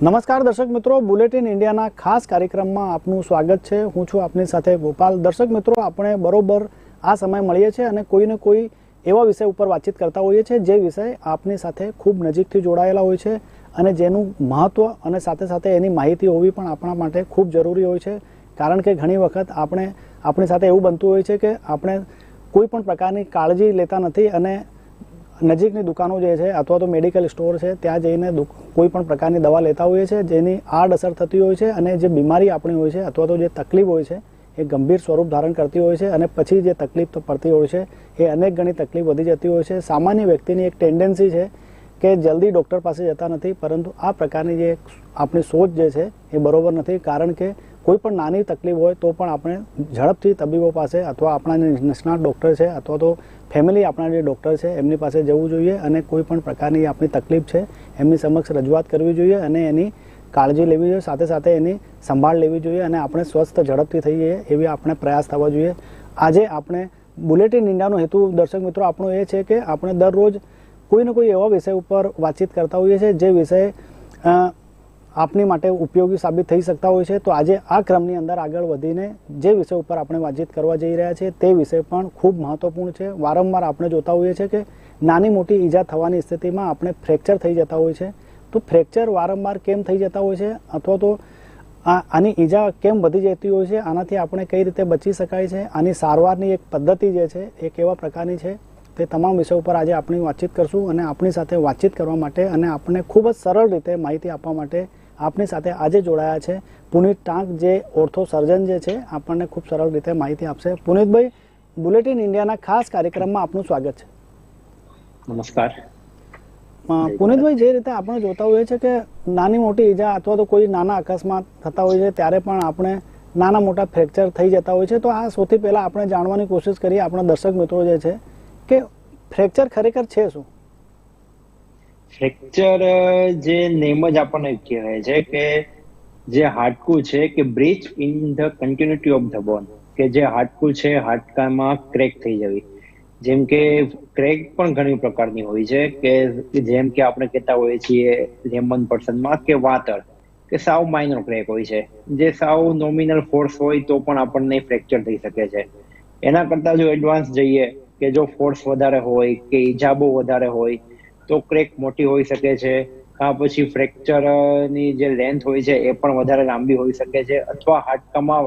નમસ્કાર દર્શક મિત્રો, બુલેટિન ઇન્ડિયાના ખાસ કાર્યક્રમમાં આપનું સ્વાગત છે. હું છું આપની સાથે ગોપાલ. દર્શક મિત્રો, આપણે બરોબર આ સમય મળીએ છીએ અને કોઈને કોઈ એવા વિષય ઉપર વાતચીત કરતા હોઈએ છીએ જે વિષય આપની સાથે ખૂબ નજીકથી જોડાયેલા હોય છે અને જેનું મહત્વ અને સાથે સાથે એની માહિતી હોવી પણ આપણા માટે ખૂબ જરૂરી હોય છે. કારણ કે ઘણી વખત આપણે આપણી સાથે એવું બનતું હોય છે કે આપણે કોઈ પણ પ્રકારની કાળજી લેતા નથી અને નજીકની દુકાનો જે છે, અથવા તો મેડિકલ સ્ટોર છે, ત્યાં જઈને કોઈ પણ પ્રકારની દવા લેતા હોઈએ છીએ જેની આડઅસર થતી હોય છે અને જે બીમારી આપણી હોય છે, અથવા તો જે તકલીફ હોય છે, એ ગંભીર સ્વરૂપ ધારણ કરતી હોય છે અને પછી જે તકલીફ તો પડતી હોય છે, એ અનેક ગણી તકલીફ વધી જતી હોય છે. સામાન્ય વ્યક્તિની એક ટેન્ડન્સી છે કે જલ્દી ડૉક્ટર પાસે જતા નથી, પરંતુ આ પ્રકારની જે આપણી સોચ જે છે, એ બરોબર નથી. કારણ કે કોઈ પણ નાની તકલીફ હોય તો પણ આપણે ઝડપથી તબીબો પાસે અથવા આપણા જે નિષ્ણાત ડૉક્ટર છે અથવા તો ફેમિલી આપણા જે ડૉક્ટર છે એમની પાસે જવું જોઈએ અને કોઈ પણ પ્રકારની આપણી તકલીફ છે એમની સમક્ષ રજૂઆત કરવી જોઈએ અને એની કાળજી લેવી જોઈએ. સાથે સાથે એની સંભાળ લેવી જોઈએ અને આપણે સ્વસ્થ ઝડપથી થઈ જઈએ એવી આપણે પ્રયાસ થવા જોઈએ. આજે આપણે બુલેટિન ઇન્ડિયાનો હેતુ દર્શક મિત્રો આપણો એ છે કે આપણે દરરોજ કોઈ ને કોઈ એવા વિષય ઉપર વાતચીત કરતા હોઈએ છીએ જે વિષય આપની માટે ઉપયોગી સાબિત થઈ શકતા હોય છે, તો આજે આ ક્રમની અંદર આગળ વધીને જે વિષય ઉપર આપણે વાતચીત કરવા જઈ રહ્યા છીએ, તે વિષય પણ ખૂબ મહત્વપૂર્ણ છે. વારંવાર આપણે જોતા હોઈએ છીએ કે નાની મોટી ઈજા થવાની સ્થિતિમાં આપણે ફ્રેક્ચર થઈ જતા હોય છે. તો ફ્રેક્ચર વારંવાર કેમ થઈ જતા હોય છે? અથવા તો આની ઈજા કેમ વધી જતી હોય છે? આનાથી આપણે કઈ રીતે બચી શકાય છે? આની સારવારની એક પદ્ધતિ જે છે, એ કેવા પ્રકારની છે? તે તમામ વિષય ઉપર આજે આપણી વાતચીત કરશું અને આપણી સાથે વાતચીત કરવા માટે અને આપણને ખૂબ જ સરળ રીતે માહિતી આપવા માટે આપણી સાથે આજે જોડાયા છે પુનિત ટાંક જે ઓર્થો સર્જન જે છે આપણને ખૂબ સરળ રીતે માહિતી આપશે. પુનિતભાઈ બુલેટિન ઇન્ડિયાના ખાસ કાર્યક્રમમાં આપનું સ્વાગત છે. નમસ્કાર. પુનિતભાઈ જે રીતે આપણે જોતા હોઈએ છીએ કે નાની મોટી ઈજા અથવા તો કોઈ નાના અકસ્માત થતા હોય છે ત્યારે પણ આપણે નાના મોટા ફ્રેક્ચર થઈ જતા હોય છે. તો આ સૌથી પહેલા આપણે જાણવાની કોશિશ કરીએ આપણા દર્શક મિત્રો જે છે કે ફ્રેક્ચર ખરેખર છે શું? ફ્રેક્ચર જે નેમ જ આપણને કહેવાય છે કે જે હાડકું છે કે breach in the continuity of the bone કે જે હાડકું છે હાડકામાં ક્રેક થઈ જવી. જેમ કે ક્રેક પણ ઘણી પ્રકારની હોય છે કે જેમ કે આપણે કહેતા હોઈએ છીએ લેમન પર્સનમાં કે વાતર કે સાવ માઇનર ક્રેક હોય છે. જે સાવ નોમિનલ ફોર્સ હોય તો પણ આપણને ફ્રેક્ચર થઈ શકે છે. એના કરતા જો એડવાન્સ જઈએ કે જો ફોર્સ વધારે હોય કે ઇજાબો વધારે હોય તો ક્રેક મોટી હોઈ શકે છે, કાં પછી ફ્રેક્ચરની જે લેન્થ હોય છે, એ પણ વધારે લાંબી હોઈ શકે છે, અથવા હાડકામાં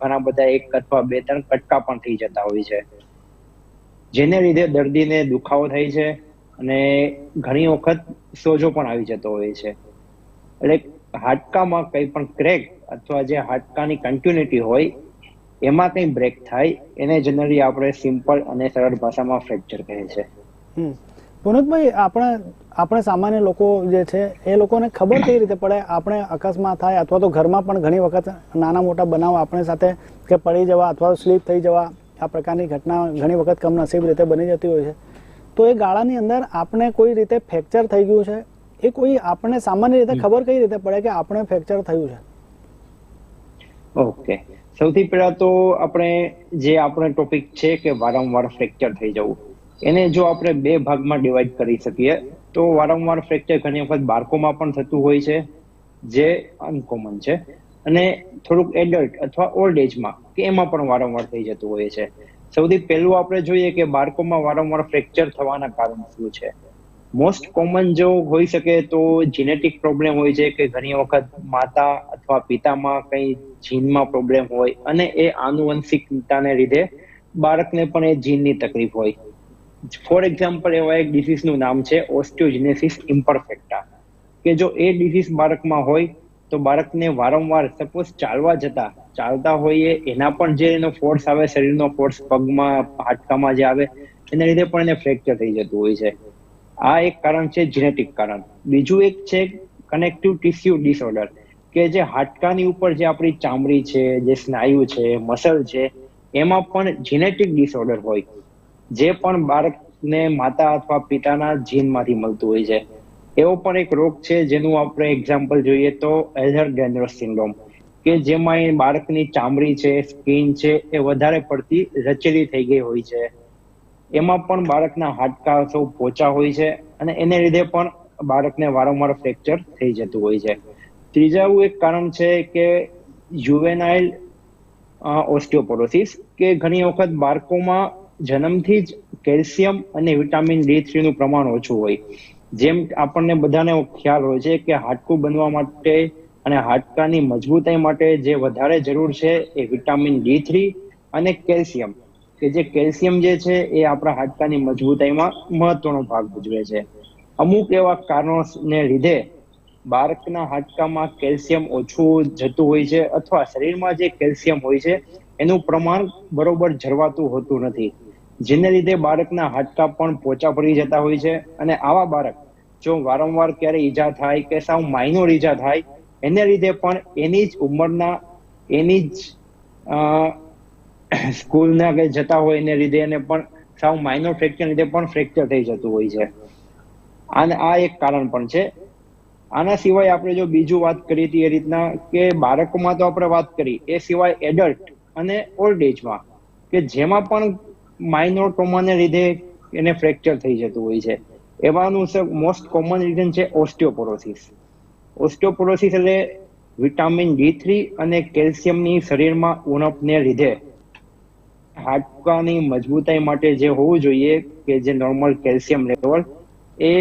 ઘણા બધા એક અથવા બે ત્રણ કટકા પણ થઈ જતા હોય છે. જેને લીધે દર્દીને દુખાવો થાય છે અને ઘણી વખત સોજો પણ આવી જતો હોય છે. એટલે હાડકામાં કંઈ પણ ક્રેક અથવા જે હાડકાની કન્ટિન્યુટી હોય, એમાં કંઈ બ્રેક થાય, એને જનરલી આપણે સિમ્પલ અને સરળ ભાષામાં ફ્રેક્ચર કહે છે. પુનિતભાઈ આપણે આપણે સામાન્ય લોકો જે છે એ લોકોને ખબર કઈ રીતે પડે? આપણે અકસ્માત થાય અથવા તો ઘરમાં પણ ઘણી વખત નાના મોટા બનાવ આપણે સાથે કે પડી જવા અથવા સ્લીપ થઈ જવા આ પ્રકારની ઘટના ઘણી વખત કમનસીબ રીતે બની જતી હોય છે. તો એ ગાળાની અંદર આપણે કોઈ રીતે ફ્રેક્ચર થઈ ગયું છે? એ કોઈ આપણને સામાન્ય રીતે ખબર કઈ રીતે પડે કે આપણે ફ્રેક્ચર થયું છે? ઓકે. સૌથી પહેલા તો આપણે જે આપણો ટોપિક છે કે વારંવાર ફ્રેક્ચર થઈ જવું એને જો આપણે બે ભાગમાં ડિવાઈડ કરી શકીએ, તો વારંવાર ફ્રેક્ચર ઘણી વખત બાળકોમાં પણ થતું હોય છે, જે અનકોમન છે. અને થોડુંક એડલ્ટ અથવા ઓલ્ડ એજમાં કે એમાં પણ વારંવાર થઈ જતું હોય છે. સૌથી પહેલું આપણે જોઈએ કે બાળકોમાં વારંવાર ફ્રેક્ચર થવાના કારણ શું છે. મોસ્ટ કોમન જો હોઈ શકે તો જીનેટિક પ્રોબ્લેમ હોય છે, કે ઘણી વખત માતા અથવા પિતામાં કંઈ જીનમાં પ્રોબ્લેમ હોય, અને એ આનુવંશિકતાને લીધે બાળકને પણ એ જીનની તકલીફ હોય. ફોર એક્ઝામ્પલ એવા એક ડિસીઝનું નામ છે ઓસ્ટિયોજિનેસિસ ઇમ્પરફેક્ટા કે જો એ ડિસીઝ બાળકમાં હોય, તો બાળકને વારંવાર સપોઝ ચાલવા જતા, ચાલતા હોઈએ, એના પણ જે એનો ફોર્સ આવે, શરીરનો ફોર્સ પગમાં, હાડકામાં જે આવે, એના લીધે પણ એને ફ્રેક્ચર થઈ જતું હોય છે. આ એક કારણ છે જીનેટિક કારણ. બીજું એક છે કનેક્ટિવ ટિશ્યુ ડિસઓર્ડર કે જે હાડકાની ઉપર જે આપણી ચામડી છે, જે સ્નાયુ છે મસલ છે, એમાં પણ જીનેટિક ડિસઓર્ડર હોય. જે પણ બાળકને માતા અથવા પિતાના જીનમાંથી મળતું હોય છે. એવો પણ એક રોગ છે, જેનું આપણે એક્ઝામ્પલ જોઈએ તો એઝર ડેન્ડ્રસ સિન્ડ્રોમ કે જેમાં એ બાળકની ચામડી છે, સ્કિન છે, એ વધારે પડતી રચેલી થઈ ગઈ હોય છે. એમાં પણ બાળકના હાડકા સૌ પોચા હોય છે અને એને લીધે પણ બાળકને વારંવાર ફ્રેક્ચર થઈ જતું હોય છે. ત્રીજાવું એક કારણ છે કે યુવેનાઇલ ઓસ્ટિયોપોરોસિસ કે ઘણી વખત બાળકોમાં જન્મથી જ કેલ્શિયમ અને વિટામિન ડી થ્રી નું પ્રમાણ ઓછું હોય. જેમ આપણને બધાને ખ્યાલ હોય છે કે હાડકું બનવા માટે અને હાડકાની મજબૂતાઈ માટે જે વધારે જરૂર છે એ વિટામિન ડી થ્રી અને કેલ્શિયમ. કે જે કેલ્શિયમ જે છે એ આપણા હાડકાની મજબૂતાઈમાં મહત્વનો ભાગ ભજવે છે. અમુક એવા કારણોને લીધે બાળકના હાડકામાં કેલ્શિયમ ઓછું જતું હોય છે અથવા શરીરમાં જે કેલ્શિયમ હોય છે એનું પ્રમાણ બરોબર જળવાતું હોતું નથી. જેને લીધે બાળકના હાડકા પણ પોચા પડી જતા હોય છે અને આવા બાળક જો વારંવાર ક્યારે ઈજા થાય કે સાવ માઇનોર ઈજા થાય, એને લીધે પણ એની જ ઉંમરના, એની જ સ્કૂલના કે જતા હોય એને લીધે એને પણ સાવ માઇનોર ફ્રેક્ચર લીધે પણ ફ્રેક્ચર થઈ જતું હોય છે. અને આ એક કારણ પણ છે. આના સિવાય આપણે જો બીજું વાત કરી હતી એ રીતના કે બાળકોમાં તો આપણે વાત કરી, એ સિવાય એડલ્ટ અને ઓલ્ડ એજમાં કે જેમાં પણ માઇનોર ટ્રોમાને લીધે એને ફ્રેક્ચર થઈ જતું હોય છે. એવાનું મોસ્ટ કોમન રીઝન છે ઓસ્ટિયોપોરોસિસ ઓસ્ટિયોપોરોસિસ એટલે વિટામિન ડી થ્રી અને કેલ્શિયમની શરીરમાં ઉણપને લીધે. હાડકાની મજબૂતાઈ માટે જે હોવું જોઈએ કે જે નોર્મલ કેલ્શિયમ લેવલ એ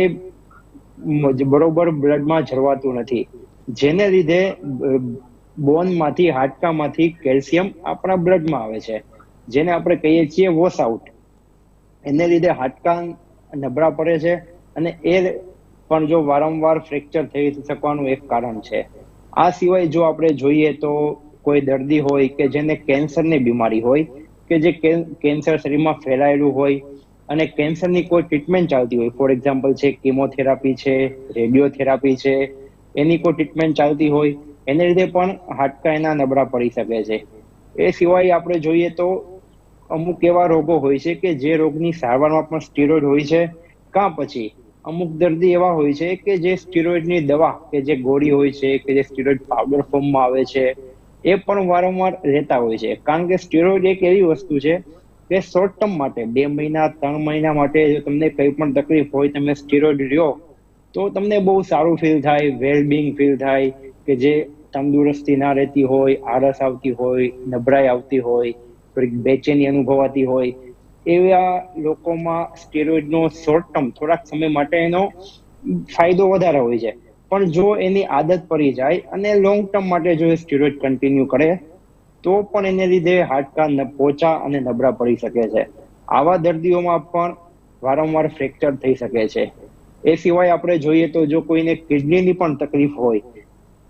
બરોબર બ્લડમાં જરવાતું નથી. જેને લીધે બોનમાંથી, હાડકામાંથી કેલ્શિયમ આપણા બ્લડમાં આવે છે. જેને આપણે કહીએ છીએ વોશ આઉટ એને લીધે હાડકા નબળા પડે છે અને એ પણ જો વારંવાર ફ્રેક્ચર થઈ શકવાનું એક કારણ છે. આ સિવાય જો આપણે જોઈએ તો કોઈ દર્દી હોય કે જેને કેન્સરની બીમારી હોય કે જે કેન્સર શરીરમાં ફેલાયેલું હોય અને કેન્સરની કોઈ ટ્રીટમેન્ટ ચાલતી હોય ફોર એક્ઝામ્પલ છે કિમોથેરાપી છે રેડિયોથેરાપી છે, એની કોઈ ટ્રીટમેન્ટ ચાલતી હોય, એને લીધે પણ હાડકા એના નબળા પડી શકે છે. એ સિવાય આપણે જોઈએ તો અમુક એવા રોગો હોય છે કે જે રોગની સારવારમાં પણ સ્ટીરોઇડ હોય છે. કાં પછી અમુક દર્દી એવા હોય છે કે જે સ્ટીરોઇડની દવા કે જે ગોળી હોય છે કે જે સ્ટીરોઇડ પાવડર ફોર્મમાં આવે છે, એ પણ વારંવાર રહેતા હોય છે. કારણ કે સ્ટીરોઇડ એક એવી વસ્તુ છે કે શોર્ટ ટર્મ માટે, બે મહિના, ત્રણ મહિના માટે જો તમને કઈ પણ તકલીફ હોય, તમે સ્ટીરોઇડ લ્યો, તો તમને બહુ સારું ફીલ થાય વેલબિંગ ફીલ થાય કે જે તંદુરસ્તી ના રહેતી હોય, આળસ આવતી હોય, નબળાઈ આવતી હોય બેચેની અનુભવાતી હોય, એવા લોકોમાં સ્ટેરોઇડનો શોર્ટ ટર્મ થોડાક સમય માટે એનો ફાયદો વધારે હોય છે. પણ જો એની આદત પડી જાય અને લોંગ ટર્મ માટે જો એ સ્ટીરોઇડ કન્ટિન્યુ કરે, તો પણ એને લીધે હાડકા પોચા અને નબળા પડી શકે છે. આવા દર્દીઓમાં પણ વારંવાર ફ્રેક્ચર થઈ શકે છે. એ સિવાય આપણે જોઈએ તો જો કોઈને કિડનીની પણ તકલીફ હોય,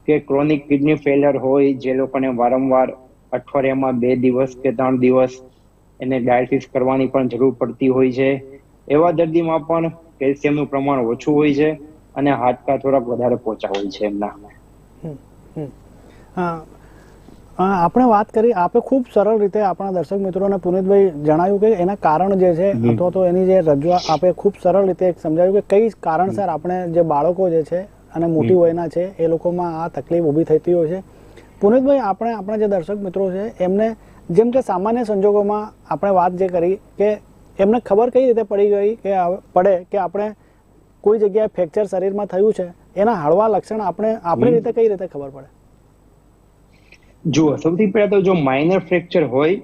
કે ક્રોનિક કિડની ફેલર હોય, જે લોકોને વારંવાર અઠવાડિયામાં બે દિવસ કે ત્રણ દિવસ એને ડાયાલિસિસ કરવાની પણ જરૂર પડતી હોય છે. એવા દર્દીમાં પણ કેલ્શિયમનું પ્રમાણ ઓછું હોય છે અને હાડકા થોડાક વધારે પોચા હોય છે એમના. આપણે વાત કરી આપણે ખૂબ સરળ રીતે આપણા દર્શક મિત્રોને પુનિતભાઈ જણાવ્યું કે એના કારણ જે છે અથવા તો એની જે રજૂઆત આપણે ખૂબ સરળ રીતે સમજાવ્યું કે કઈ કારણસર આપણે જે બાળકો જે છે અને મોટી વયના છે એ લોકોમાં આ તકલીફ ઊભી થતી હોય છે. પુનિતભાઈ આપણે આપણા જે દર્શક મિત્રો છે એમને જેમ કે સામાન્ય સંજોગોમાં આપણે વાત જે કરી કે એમને ખબર કઈ રીતે પડી ગઈ કે પડે કે આપણે કોઈ જગ્યાએ ફ્રેક્ચર શરીરમાં થયું છે એના હળવા લક્ષણ આપણે આપણી રીતે કઈ રીતે ખબર પડે? જુઓ સૌથી પહેલા તો જો માઇનર ફ્રેક્ચર હોય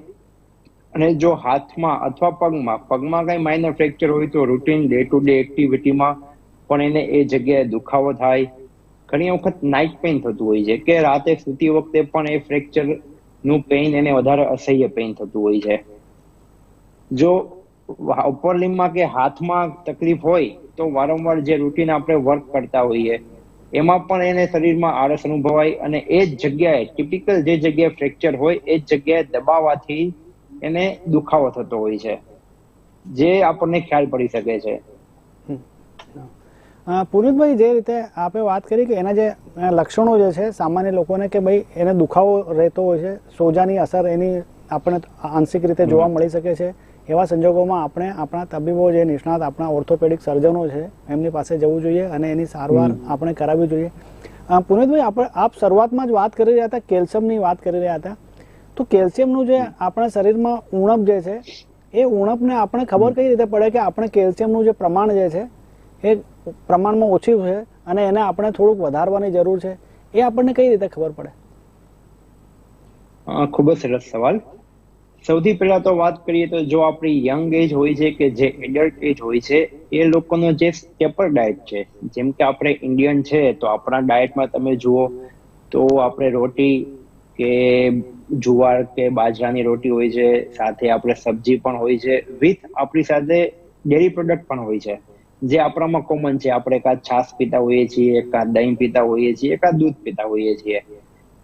અને જો હાથમાં અથવા પગમાં પગમાં કઈ માઇનર ફ્રેક્ચર હોય તો રૂટીન ડે ટુ ડે એક્ટિવિટીમાં પણ એને એ જગ્યાએ દુખાવો થાય ઘણી વખત નાઇટ પેઇન થતું હોય છે કે રાતે સૂતી વખતે પણ એ ફ્રેક્ચરનું પેઇન એને વધારે અસહ્ય પેઇન થતું હોય છે. જો અપર લિમ્બમાં કે હાથમાં તકલીફ હોય તો વારંવાર જે રૂટીન આપણે વર્ક કરતા હોઈએ, એમાં પણ એને શરીરમાં આળસ અનુભવાય અને એ જ જગ્યાએ ટિપિકલ જે જગ્યાએ ફ્રેક્ચર હોય એ જ જગ્યાએ દબાવવાથી એને દુખાવો થતો હોય છે. જે આપણને ખ્યાલ પડી શકે છે. પુનિતભાઈ જે રીતે આપણે વાત કરી કે એના જે લક્ષણો જે છે સામાન્ય લોકોને કે ભાઈ એને દુખાવો રહેતો હોય છે સોજાની અસર એની આપણે આંશિક રીતે જોવા મળી શકે છે એવા સંજોગોમાં આપણે આપણા તબીબો જે નિષ્ણાત આપણા ઓર્થોપેડિક સર્જનો છે એમની પાસે જવું જોઈએ અને એની સારવાર આપણે કરાવવી જોઈએ. પુનિતભાઈ આપણે આપ શરૂઆતમાં જ વાત કરી રહ્યા હતા કેલ્શિયમની વાત કરી રહ્યા હતા. તો કેલ્શિયમનું જે આપણા શરીરમાં ઉણપ જે છે એ ઉણપને આપણે ખબર કઈ રીતે પડે કે આપણે કેલ્શિયમનું જે પ્રમાણ જે છે એ પ્રમાણમાં ઓછું છે અને એને આપણે થોડુંક વધારવાની જરૂર છે. એ આપણને કઈ રીતે ખબર પડે? ખૂબ જ સરસ સવાલ. સૌથી પહેલા તો વાત કરીએ તો જો આપણી યંગ એજ હોય છે કે જે એડલ્ટ એજ હોય છે, એ લોકોનો જે સ્ટેપર ડાયટ છે, જેમ કે આપણે ઇન્ડિયન છે, તો આપણા ડાયટમાં તમે જુઓ તો આપણે રોટી કે જુવાર કે બાજરાની રોટી હોય છે, સાથે આપણે સબ્જી પણ હોય છે, વિથ આપણી સાથે ડેરી પ્રોડક્ટ પણ હોય છે. જે આપણામાં કોમન છે. આપણે કાં છાશ પીતા હોઈએ છીએ કાં દહીં પીતા હોઈએ છીએ કાં દૂધ પીતા હોઈએ છીએ.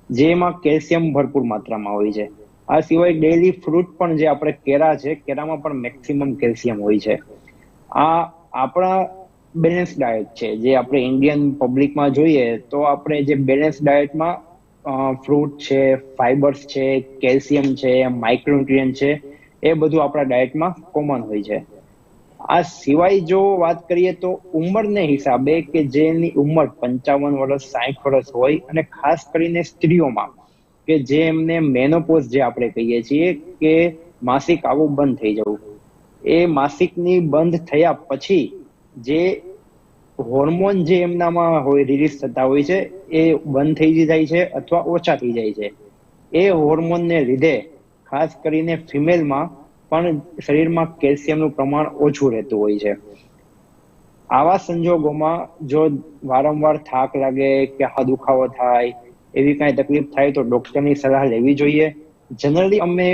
જેમાં કેલ્શિયમ ભરપૂર માત્રામાં હોય છે. આ સિવાય ડેલી ફ્રૂટ પણ જે આપણે કેરા છે કેરામાં પણ મેક્સિમમ કેલ્શિયમ હોય છે. આ આપણા બેલેન્સ ડાયટ છે. જે આપણે ઇન્ડિયન પબ્લિકમાં જોઈએ તો આપણે જે બેલેન્સ ડાયટમાં ફ્રૂટ છે ફાઈબર્સ છે કેલ્શિયમ છે માઇક્રોન્યુટ્રિયન છે, એ બધું આપણા ડાયટમાં કોમન હોય છે. આ સિવાય જો વાત કરીએ તો ઉંમરને હિસાબે કે જેની ઉંમર પંચાવન વર્ષ સાઠ વર્ષ હોય અને ખાસ કરીને સ્ત્રીઓમાં, કે જે એમને મેનોપોઝ જે આપણે કહીએ છીએ કે માસિક આવું બંધ થઈ જવું. એ માસિકની બંધ થયા પછી જે હોર્મોન જે એમનામાં હોય રિલીઝ થતા હોય છે, એ બંધ થઈ જાય છે અથવા ઓછા થઈ જાય છે. એ હોર્મોનને લીધે ખાસ કરીને ફિમેલમાં પણ શરીરમાં કેલ્શિયમનું પ્રમાણ ઓછું રહેતું હોય છે. આવા સંજોગોમાં જો વારંવાર થાક લાગે કે હા દુખાવો થાય, એવી કાંઈ તકલીફ થાય તો ડોક્ટરની સલાહ લેવી જોઈએ. જનરલી અમે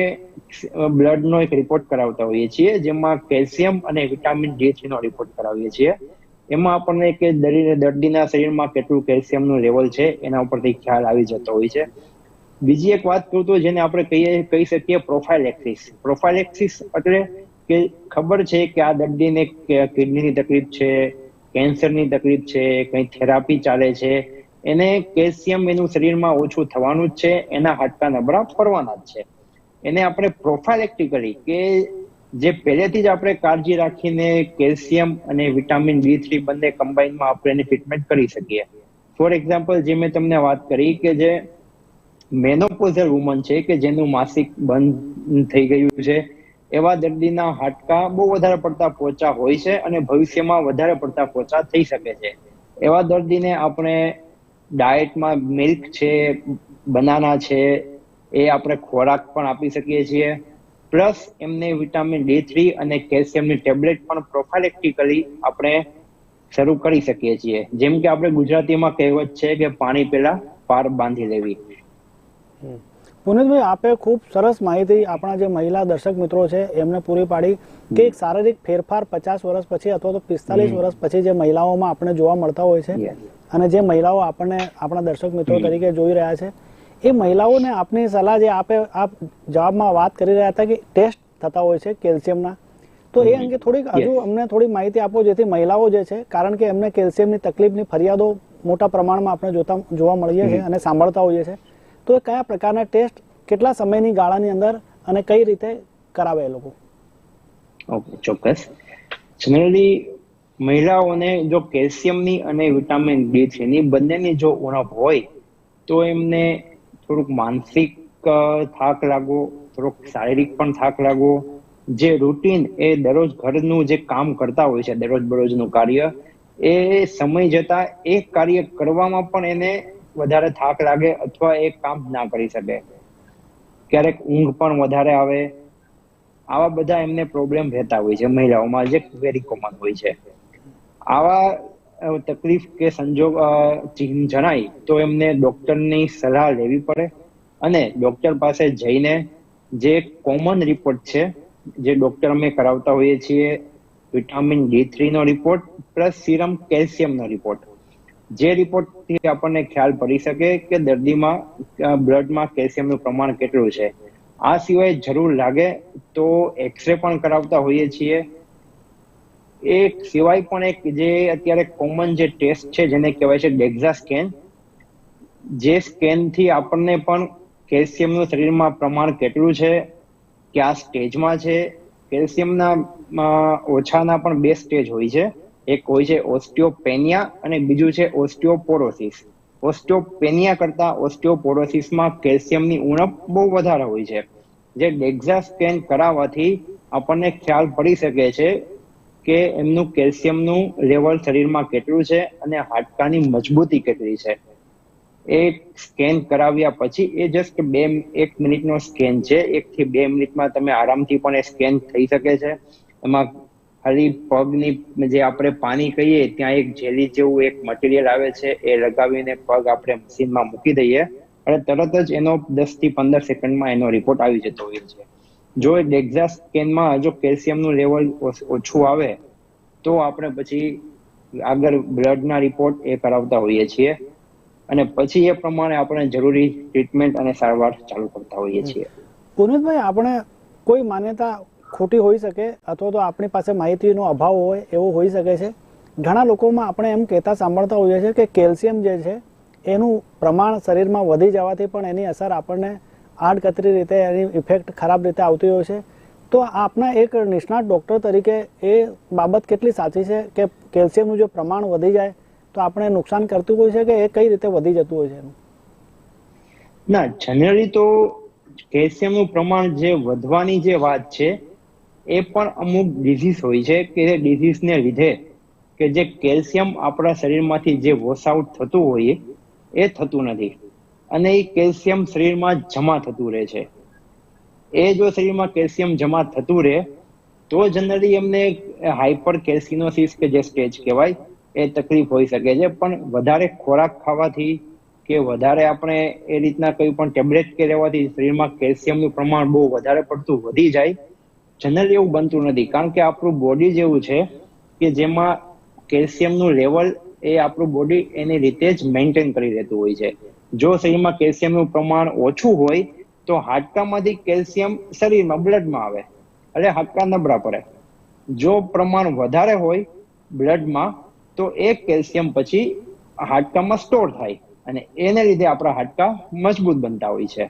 બ્લડનો એક રિપોર્ટ કરાવતા હોઈએ છીએ, જેમાં કેલ્શિયમ અને વિટામિન ડી થ્રીનો રિપોર્ટ કરાવીએ છીએ. એમાં આપણને કે દર્દીને દર્દીના શરીરમાં કેટલું કેલ્શિયમનું લેવલ છે, એના ઉપરથી ખ્યાલ આવી જતો હોય છે. બીજી એક વાત કરું તો જેને આપણે કહીએ, કહી શકીએ પ્રોફાઇલ એક્સિસ પ્રોફાઇલ એક્સિસ એટલે કે ખબર છે કે આ દર્દીને કિડનીની તકલીફ છે, કેન્સરની તકલીફ છે, કઈ થેરાપી ચાલે છે, એને કેલ્શિયમ એનું શરીરમાં ઓછું થવાનું જ છે, એના હાડકા નબળા પડવાના જ છે. એને આપણે પ્રોફાઇલેક્ટિકલી કે જે પહેલેથી જ આપણે કાળજી રાખીને કેલ્શિયમ અને વિટામિન બી થ્રી બંને કમ્બાઈનમાં આપણે એની ટ્રીટમેન્ટ કરી શકીએ. ફોર એક્ઝામ્પલ જે મેં તમને વાત કરી કે જે મેનોપોઝલ વુમન છે, કે જેનું માસિક બંધ થઈ ગયું છે, એવા દર્દીના હાડકા બહુ વધારે પડતા પોચા હોય છે અને ભવિષ્યમાં વધારે પડતા પોચા થઈ શકે છે. એવા દર્દીને આપણે ડાયટમાં મિલ્ક છે, બનાના છે, એ આપણે ખોરાક પણ આપી શકીએ છીએ. પ્લસ એમને વિટામિન ડી થ્રી અને કેલ્શિયમની ટેબ્લેટ પણ પ્રોફાઇલેક્ટિકલી આપણે શરૂ કરી શકીએ છીએ. જેમ કે આપણે ગુજરાતીમાં કહેવત છે કે પાણી પહેલા પાર બાંધી લેવી. પુનિતભાઈ આપે ખૂબ સરસ માહિતી આપણા જે મહિલા દર્શક મિત્રો છે એમને પૂરી પાડી કે એક શારીરિક ફેરફાર પચાસ વર્ષ પછી અથવા તો પિસ્તાલીસ વર્ષ પછી જે મહિલાઓમાં આપણે જોવા મળતા હોય છે અને જે મહિલાઓ આપણને આપણા દર્શક મિત્રો તરીકે જોઈ રહ્યા છે એ મહિલાઓને આપની સલાહ જે આપે આપ જવાબમાં વાત કરી રહ્યા હતા કે ટેસ્ટ થતા હોય છે કેલ્શિયમના. તો એ અંગે થોડીક હજુ અમને થોડી માહિતી આપો જેથી મહિલાઓ જે છે કારણ કે એમને કેલ્શિયમની તકલીફની ફરિયાદો મોટા પ્રમાણમાં આપણે જોતા જોવા મળીએ છીએ અને સાંભળતા હોઈએ છીએ. તો એ કયા પ્રકારના ટેસ્ટ કેટલા સમયની ગાળાની અંદર અને કઈ રીતે કરાવે એ લોકો? ઓકે, ચોક્કસ. જનરલી મહિલાઓને જો કેલ્શિયમની અને વિટામિન ડી એની બંનેની જો ઉણપ હોય, તો એમને થોડુંક માનસિક થાક લાગવો, થોડોક શારીરિક પણ થાક લાગવો. જે રૂટીન એ દરરોજ ઘરનું જે કામ કરતા હોય છે, દરરોજ બરોજનું કાર્ય, એ સમય જતા એ કાર્ય કરવામાં પણ એને વધારે થાક લાગે અથવા એ કામ ના કરી શકે. ક્યારેક ઊંઘ પણ વધારે આવે. આવા બધા એમને પ્રોબ્લેમ રહેતા હોય છે મહિલાઓમાં, જે વેરી કોમન હોય છે. આવા તકલીફ કે સંજોગ ચિહ્ન જણાય તો એમને ડોક્ટરની સલાહ લેવી પડે અને ડોક્ટર પાસે જઈને જે કોમન રિપોર્ટ છે, જે ડોક્ટર અમે કરાવતા હોઈએ છીએ વિટામિન ડી થ્રી નો રિપોર્ટ પ્લસ સિરમ કેલ્શિયમ નો રિપોર્ટ જે રિપોર્ટથી આપણને ખ્યાલ પડી શકે કે દર્દીમાં બ્લડમાં કેલ્શિયમનું પ્રમાણ કેટલું છે. આ સિવાય જરૂર લાગે તો એક્સરે પણ કરાવતા હોઈએ છીએ. એ સિવાય પણ એક જે અત્યારે કોમન જે ટેસ્ટ છે જેને કહેવાય છે ડેક્ઝા સ્કેન જે સ્કેનથી આપણને પણ કેલ્શિયમનું શરીરમાં પ્રમાણ કેટલું છે, કયા સ્ટેજમાં છે કેલ્શિયમના ઓછાના પણ બે સ્ટેજ હોય છે. એક હોય છે ઓસ્ટિયોપેનિયા અને બીજું છે ઓસ્ટિયોપોરોસિસ ઓસ્ટિયોપેનિયા કરતા ઓસ્ટિયોપોરોસિસમાં કેલ્શિયમની ઉણપ બહુ વધારે હોય છે. જે ડેક્ઝા સ્કેન કરાવવાથી આપણને ખ્યાલ પડી શકે છે કે એમનું કેલ્શિયમનું લેવલ શરીરમાં કેટલું છે અને હાડકાની મજબૂતી કેટલી છે. એ સ્કેન કરાવ્યા પછી એ જસ્ટ બે એક મિનિટનો સ્કેન છે. એકથી બે મિનિટમાં તમે આરામથી પણ એ સ્કેન થઈ શકે છે. એમાં ખાલી પગની જે આપણે પાણી કહીએ ત્યાં એક જેલી જેવું એક મટીરિયલ આવે છે એ લગાવીને પગ આપણે મશીનમાં મૂકી દઈએ અને તરત જ એનો દસથી પંદર સેકન્ડમાં એનો રિપોર્ટ આવી જતો હોય છે. જો એ ડેક્ઝા સ્કેનમાં જો કેલ્શિયમનું લેવલ ઓછું આવે તો આપણે પછી આગળ બ્લડના રિપોર્ટ એ કરાવતા હોઈએ છીએ અને પછી એ પ્રમાણે આપણે જરૂરી ટ્રીટમેન્ટ અને સારવાર ચાલુ કરતા હોઈએ છીએ. પુનિતભાઈ આપણે કોઈ માન્યતા ખોટી હોઈ શકે અથવા તો આપણી પાસે માહિતીનો અભાવ હોય એવો હોઈ શકે છે. ઘણા લોકોમાં આપણે એમ કહેતા સાંભળતા હોઈએ છીએ કે કેલ્શિયમ જે છે, એનું પ્રમાણ શરીરમાં વધી જવાથી પણ એની અસર આપણને આડકતરી રીતે એની ઇફેક્ટ ખરાબ રીતે આવતી હોય છે. તો આપના એક નિષ્ણાત ડૉક્ટર તરીકે એ બાબત કેટલી સાચી છે કે કેલ્શિયમનું જો પ્રમાણ વધી જાય તો આપણે નુકસાન કરતું હોય છે કે એ કઈ રીતે વધી જતું હોય છે એનું? ના જનરલી તો કેલ્શિયમનું પ્રમાણ જે વધવાની જે વાત છે એ પણ અમુક ડિઝીઝ હોય છે કે એ ડિઝીઝને લીધે કે જે કેલ્શિયમ આપણા શરીરમાંથી જે વોશ આઉટ થતું હોય એ થતું નથી. અને એ કેલ્શિયમ શરીરમાં જમા થતું રહે છે. એ જો શરીરમાં કેલ્શિયમ જમા થતું રહે, તો જનરલી એમને હાઇપર કેલ્સિનોસિસ કે જે સ્ટેજ કહેવાય, એ તકલીફ હોઈ શકે છે. પણ વધારે ખોરાક ખાવાથી કે વધારે આપણે એ રીતના કોઈ પણ ટેબ્લેટ કે લેવાથી શરીરમાં કેલ્શિયમનું પ્રમાણ બહુ વધારે પડતું વધી જાય જનરલી એવું બનતું નથી. કારણ કે આપણું બોડી જેવું છે કે જેમાં કેલ્શિયમનું લેવલ એ આપણું બોડી એની રીતે જ મેન્ટેન કરી રહેતું હોય છે. જો શરીરમાં કેલ્શિયમનું પ્રમાણ ઓછું હોય, તો હાડકામાંથી કેલ્શિયમ શરીરમાં બ્લડમાં આવે. એટલે હાડકા નબળા પડે. જો પ્રમાણ વધારે હોય બ્લડમાં તો એ કેલ્શિયમ પછી હાડકામાં સ્ટોર થાય. અને એને લીધે આપણા હાડકા મજબૂત બનતા હોય છે.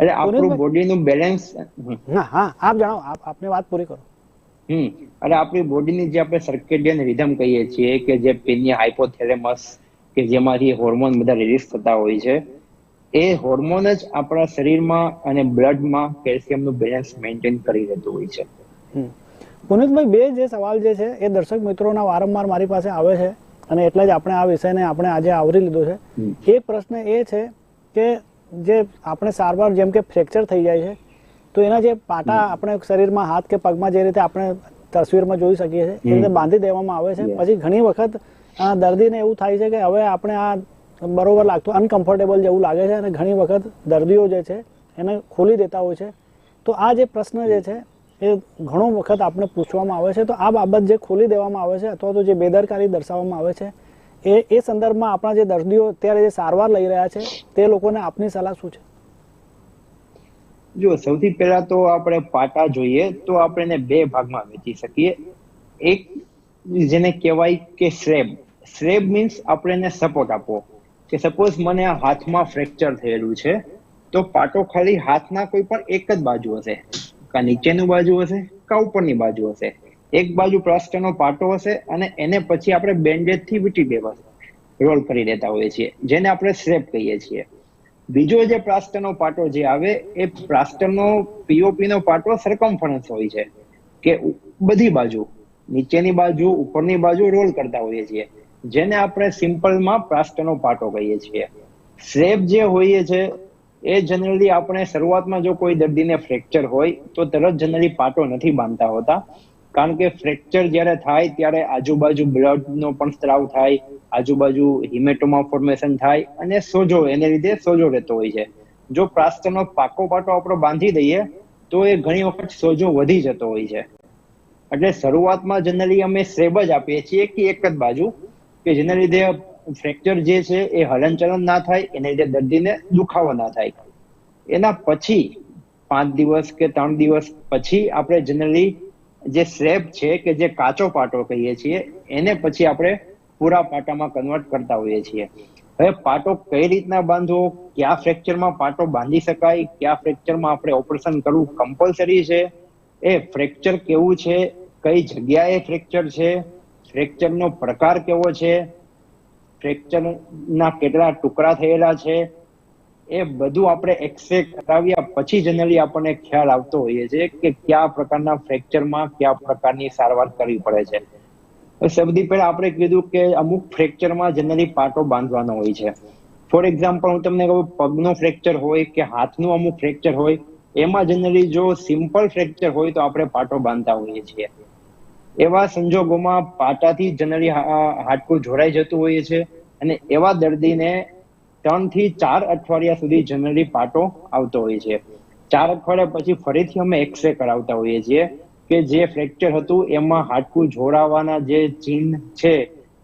એટલે આપણું બોડીનું બેલેન્સ હા હા આપ જણાવો આપ આપને વાત પૂરી કરો. હમ. એટલે આપણી બોડીની જે આપણે સર્કેડિયન રિધમ કહીએ છીએ કે જે પેનિયા હાઇપોથેલેમસ કે જેમાંથી હોર્મોન બધા રિલીઝ થતા હોય છે એ હોર્મોન જ આપણા શરીરમાં અને બ્લડમાં કેલ્શિયમનું બેલેન્સ મેન્ટેન કરી રહેતું હોય છે. પુનિતભાઈ બે જે સવાલ જે છે એ દર્શક મિત્રોના વારંવાર મારી પાસે આવે છે અને એટલે જ આપણે આ વિષયને આપણે આજે આવરી લીધો છે. એક પ્રશ્ન એ છે કે જે આપણે સારવાર જેમ કે ફ્રેક્ચર થઈ જાય છે તો એના જે પાટા આપણે શરીરમાં હાથ કે પગમાં જે રીતે આપણે તસવીરમાં જોઈ શકીએ છીએ એ રીતે બાંધી દેવામાં આવે છે. પછી ઘણી વખત દર્દીને એવું થાય છે કે હવે આપણે આ બરોબર લાગતું અનકમ્ફર્ટેબલ જેવું લાગે છે અને ઘણી વખત દર્દીઓ જે છે એને ખોલી દેતા હોય છે. તો આ જે પ્રશ્ન જે છે એ ઘણો વખત આપણે પૂછવામાં આવે છે. તો આ બાબત જે ખોલી દેવામાં આવે છે અથવા તો જે બેદરકારી દર્શાવવામાં આવે છે એ એ સંદર્ભમાં આપણા જે દર્દીઓ અત્યારે જે સારવાર લઈ રહ્યા છે, તે લોકોને આપની સલાહ શું છે? જો સૌથી પહેલા તો આપણે પાટા જોઈએ, તો આપણે બે ભાગમાં વેચી શકીએ. એક જેને કહેવાય કે શ્રેબ. શ્રેબ મીન્સ આપણે એને સપોર્ટ આપવો. કે સપોઝ મને આ હાથમાં ફ્રેક્ચર થયેલું છે, તો પાટો ખાલી હાથના કોઈ પણ એક જ બાજુ હશે. કા નીચેનું બાજુ હશે, કા ઉપરની બાજુ હશે. એક બાજુ પ્લાસ્ટરનો પાટો હશે અને એને પછી આપણે બેન્ડેજથી વીટી દેવા રોલ કરી દેતા હોઈએ છીએ, જેને આપણે શ્રેપ કહીએ છીએ. બીજો જે પ્લાસ્ટરનો પાટો જે આવે, એ પ્લાસ્ટરનો પીઓપી નો પાટો સરકમફરન્સ હોય છે, કે બધી બાજુ, નીચેની બાજુ, ઉપરની બાજુ રોલ કરતા હોઈએ છીએ, જેને આપણે સિમ્પલમાં પ્લાસ્ટરનો પાટો કહીએ છીએ. સ્લેબ જે હોઈએ છે, એ જનરલી આપણે શરૂઆતમાં જો કોઈ દર્દીને ફ્રેક્ચર હોય, તો તરત જનરલી પાટો નથી બાંધતા હોતા. કારણ કે ફ્રેક્ચર જ્યારે થાય ત્યારે આજુબાજુ બ્લડનો પણ સ્ત્રાવ થાય, આજુબાજુ હિમેટોમા ફોર્મેશન થાય અને સોજો, એને લીધે સોજો રહેતો હોય છે. જો પ્લાસ્ટરનો પાકો પાટો આપણો બાંધી દઈએ, તો એ ઘણી વખત સોજો વધી જતો હોય છે. એટલે શરૂઆતમાં જનરલી અમે શ્રેબ જ આપીએ છીએ કે એક જ બાજુ, કે જેના લીધે ફ્રેક્ચર જે છે એ હલનચલન ના થાય, એના લીધે દર્દીને દુખાવો ના થાય. એના પછી પાંચ દિવસ કે ત્રણ દિવસ પછી આપણે જનરલી જે સ્લેબ છે કે જે કાચો પાટો કહીએ છીએ, એને પછી આપણે પૂરા પાટામાં કન્વર્ટ કરતા હોઈએ છીએ. હવે પાટો કઈ રીતના બાંધવો, કયા ફ્રેક્ચરમાં પાટો બાંધી શકાય, કયા ફ્રેક્ચરમાં આપણે ઓપરેશન કરવું કમ્પલસરી છે, એ ફ્રેક્ચર કેવું છે, કઈ જગ્યાએ ફ્રેક્ચર છે ફ્રેક્ચરનો પ્રકાર કેવો છે ફ્રેક્ચરના કેટલા ટુકડા થયેલા છે એ બધું આપણે એક્સરે કરાવ્યા પછી જનરલી આપણને ખ્યાલ આવતો હોઈએ છે કે કયા પ્રકારના ફ્રેક્ચરમાં કયા પ્રકારની સારવાર કરવી પડે છે. સૌથી પહેલા આપણે કીધું કે અમુક ફ્રેક્ચરમાં જનરલી પાટો બાંધવાનો હોય છે. ફોર એક્ઝામ્પલ હું તમને કહું, પગનો ફ્રેક્ચર હોય કે હાથનું અમુક ફ્રેક્ચર હોય, એમાં જનરલી જો સિમ્પલ ફ્રેક્ચર હોય તો આપણે પાટો બાંધતા હોઈએ છીએ. એવા સંજોગોમાં પાટાથી જનરલી હાડકું જોડાઈ જતું હોય છે અને એવા દર્દીને ત્રણથી ચાર અઠવાડિયા સુધી જનરલી પાટો આવતો હોય છે. ચાર અઠવાડિયા પછી ફરીથી અમે એક્સરે કરાવતા હોઈએ છીએ કે જે ફ્રેક્ચર હતું એમાં હાડકું જોડાવાના જે ચિહ્ન છે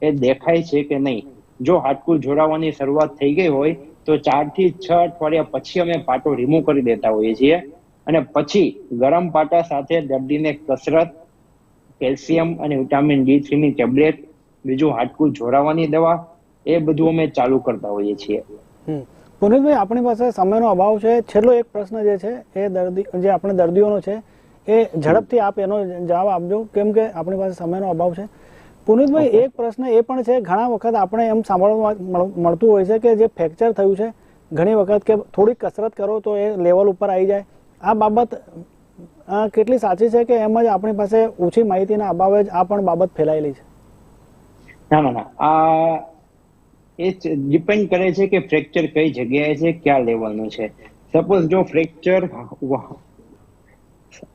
એ દેખાય છે કે નહીં. જો હાડકું જોડાવાની શરૂઆત થઈ ગઈ હોય તો ચારથી છ અઠવાડિયા પછી અમે પાટો રિમૂવ કરી દેતા હોઈએ છીએ અને પછી ગરમ પાટા સાથે દર્દીને કસરત, કેલ્શિયમ અને વિટામિન ડી થ્રી ની ટેબ્લેટ, બીજું હાડકું જોડાવાની દવા એ બધું અમે ચાલુ કરતા હોઈએ છીએ. પુનિતભાઈ આપણી પાસે સમયનો અભાવ છે. છેલ્લો એક પ્રશ્ન જે છે એ દર્દી જે આપણે દર્દીઓનો છે એ ઝડપથી આપ એનો જવાબ આપજો. કેમ કે આપણી પાસે સમયનો અભાવ છે. પુનિતભાઈ એક પ્રશ્ન એ પણ છે ઘણા વખત આપણે એમ સાંભળવા મળતું હોય છે કે જે ફ્રેક્ચર થયું છે ઘણી વખત કે થોડી કસરત કરો તો એ લેવલ ઉપર આવી જાય. આ બાબત કેટલી સાચી છે કે એમ જ આપણી પાસે ઓછી માહિતીના અભાવે જ આ પણ બાબત ફેલાયેલી છે? ના ના ના. આ એ ડિપેન્ડ કરે છે કે ફ્રેક્ચર કઈ જગ્યાએ છે, ક્યાં લેવલનું છે. સપોઝ જો ફ્રેક્ચર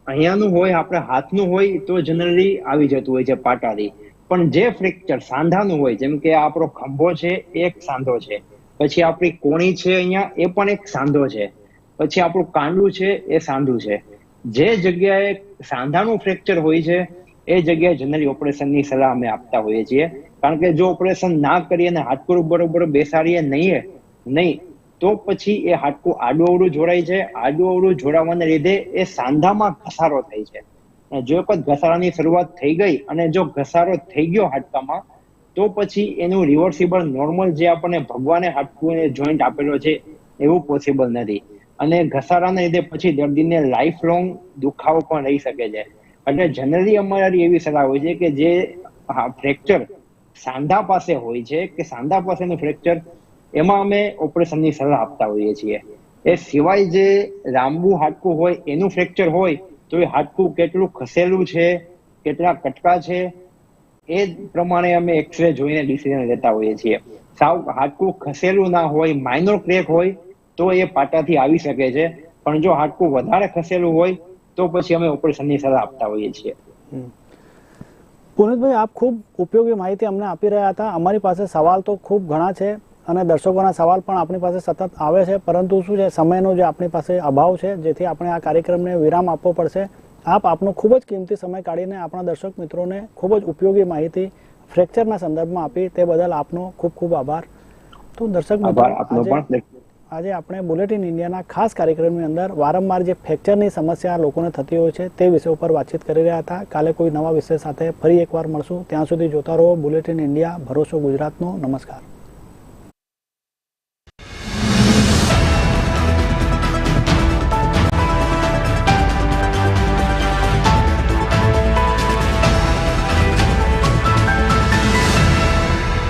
અહીંયાનું હોય, આપણે હાથનું હોય, તો જનરલી આવી જતું હોય છે પાટાથી. પણ જે ફ્રેક્ચર સાંધાનું હોય, જેમ કે આપણો ખંભો છે, એ એક સાંધો છે. પછી આપણી કોણી છે અહીંયા, એ પણ એક સાંધો છે. પછી આપણું કાંડું છે, એ સાંધું છે. જે જગ્યાએ સાંધાનું ફ્રેક્ચર હોય છે, એ જગ્યાએ જનરલી ઓપરેશનની સલાહ અમે આપતા હોઈએ છીએ. કારણ કે જો ઓપરેશન ના કરીએ અને હાડકું બરોબર બેસાડીએ નહીં નહીં, તો પછી એ હાડકું આડું અવળું જોડાય છે. આડું અવડું જોડાવાને લીધે એ સાંધામાં ઘસારો થાય છે. જો એક ઘસારાની શરૂઆત થઈ ગઈ અને જો ઘસારો થઈ ગયો હાડકામાં, તો પછી એનું રિવર્સિબલ નોર્મલ જે આપણને ભગવાને હાડકું જોઈન્ટ આપેલો છે, એવું પોસિબલ નથી. અને ઘસારાને લીધે પછી દર્દીને લાઈફ લોંગ દુખાવો પણ રહી શકે છે. એટલે જનરલી અમારી એવી સલાહ હોય છે કે જે ફ્રેક્ચર સાંધા પાસે હોય છે કે સાંધા પાસેનું ફ્રેક્ચર એમાં અમે ઓપરેશનની સલાહ આપતા હોઈએ છીએ. એ સિવાય જે લાંબુ હાડકું હોય, એનું ફ્રેક્ચર હોય, તો એ હાડકું કેટલું ખસેલું છે, કેટલા કટકા છે, એ પ્રમાણે અમે એક્સરે જોઈને ડિસિઝન લેતા હોઈએ છીએ. સાવ હાડકું ખસેલું ના હોય માઇનોર ક્રેક હોય, તો એ પાટાથી આવી શકે છે. પણ જો હાડકું વધારે ખસેલું હોય, તો પછી અમે ઓપરેશનની સલાહ આપતા હોઈએ છીએ. પુનિતભાઈ આપ ખૂબ ઉપયોગી માહિતી અમને આપી રહ્યા હતા. અમારી પાસે સવાલ તો ખૂબ ઘણા છે અને દર્શકોના સવાલ પણ આપણી પાસે સતત આવે છે. પરંતુ શું છે સમયનો જે આપણી પાસે અભાવ છે જેથી આપણે આ કાર્યક્રમને વિરામ આપવો પડશે. આપ આપનો ખૂબ જ કિંમતી સમય કાઢીને આપણા દર્શક મિત્રોને ખૂબ જ ઉપયોગી માહિતી ફ્રેક્ચરના સંદર્ભમાં આપી. તે બદલ આપનો ખૂબ ખૂબ આભાર. તો દર્શક મિત્રો આપનો પણ. આજે આપણે બુલેટિન ઇન્ડિયાના ખાસ કાર્યક્રમની અંદર વારંવાર જે ફ્રેક્ચરની સમસ્યા લોકોને થતી હોય છે તે વિષય ઉપર વાતચીત કરી રહ્યા હતા. કાલે કોઈ નવા વિષય સાથે ફરી એકવાર મળશું. ત્યાં સુધી જોતા રહો બુલેટિન ઇન્ડિયા, ભરોસો ગુજરાતનો. નમસ્કાર.